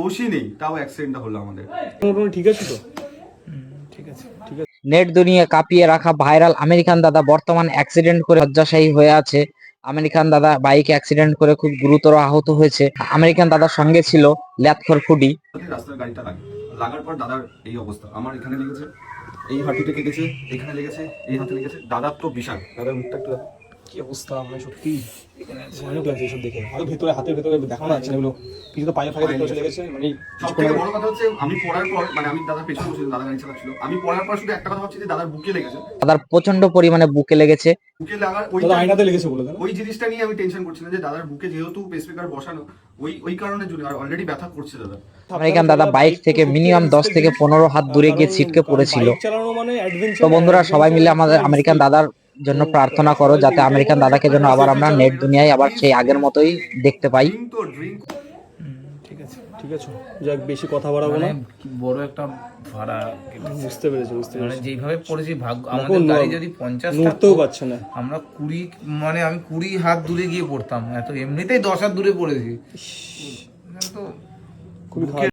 দোষই নেই তাও অ্যাক্সিডেন্টটা হলো আমাদের। মোটামুটি ঠিক আছে তো? ঠিক আছে ঠিক আছে। নেট দুনিয়া কাঁপিয়ে রাখা ভাইরাল আমেরিকান দাদা বর্তমান অ্যাক্সিডেন্ট করে শয্যাশায়ী হয়ে আছে। আমেরিকান দাদা বাইক অ্যাক্সিডেন্ট করে খুব গুরুতর আহত হয়েছে। আমেরিকান দাদার সঙ্গে ছিল ল্যাথখর ফুডি রাস্তার গাড়িটা লাগে। লাগার পর দাদার এই অবস্থা। আমার এখানে লেগেছে এই হাঁটুতে কেটেছে এখানে লেগেছে এই হাতে লেগেছে। দাদার তো বিশাল। দাদার মুখটা একটু। কি অবস্থা? মানে সত্যি ভয়ানক লাগছে এসব দেখে। আরও ভেতরে হাতের ভেতরে দেখানো যাচ্ছে এগুলো। কিছু তো পায়ে ফায়ে দেখতে চলে গেছে মানে সব বড় কথা হচ্ছে আমি পড়ার পর মানে আমি দাদার পেছনে বসে দাদা গাড়ি চালাচ্ছিল। আমি পড়ার পর শুধু একটা কথা ভাবছি যে দাদার বুকে লেগেছে। দাদার প্রচণ্ড পরিমাণে বুকে লেগেছে। বুকে লাগার ওই আয়নাতে লেগেছে বলে ওই জিনিসটা নিয়ে আমি টেনশন করছিলাম যে দাদার বুকে যেহেতু পেসমেকার বসানো ওই ওই কারণে জন্য আর অলরেডি ব্যথা করছে দাদা। আমেরিকান দাদা বাইক থেকে মিনিমাম দশ থেকে পনেরো হাত দূরে গিয়ে ছিটকে পড়েছিল। তো বন্ধুরা সবাই মিলে আমাদের আমেরিকান দাদার জন্য প্রার্থনা করো যাতে আমেরিকান দাদাকে যেন আবার আমরা নেট দুনিয়ায় আবার সেই আগের মতোই দেখতে পাই। ঠিক আছে ঠিক আছে। যাক বেশি কথা বাড়াবো মানে না বড় একটা ভাড়া বুঝতে পেরেছি বুঝতে মানে পেরেছি। যেইভাবে পড়েছি ভাগ্য আমাদের গাড়ি যদি পঞ্চাশ নড়তেও পারছে না। আমরা কুড়ি মানে আমি কুড়ি হাত দূরে গিয়ে পড়তাম। এত এমনিতেই দশ হাত দূরে পড়েছি। তো খুবই